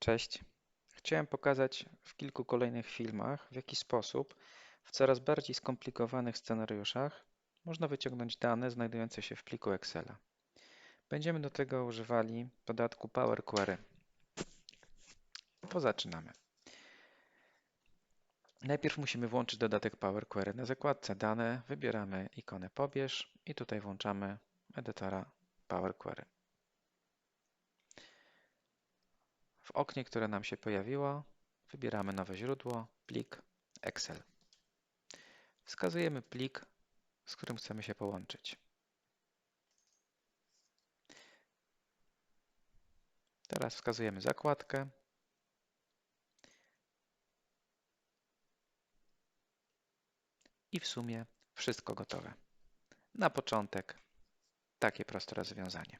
Cześć. Chciałem pokazać w kilku kolejnych filmach, w jaki sposób w coraz bardziej skomplikowanych scenariuszach można wyciągnąć dane znajdujące się w pliku Excela. Będziemy do tego używali dodatku Power Query. Pozaczynamy. Najpierw musimy włączyć dodatek Power Query. Na zakładce Dane wybieramy ikonę Pobierz i tutaj włączamy edytora Power Query. W oknie, które nam się pojawiło, wybieramy nowe źródło, plik Excel. Wskazujemy plik, z którym chcemy się połączyć. Teraz wskazujemy zakładkę. I w sumie wszystko gotowe. Na początek takie proste rozwiązanie.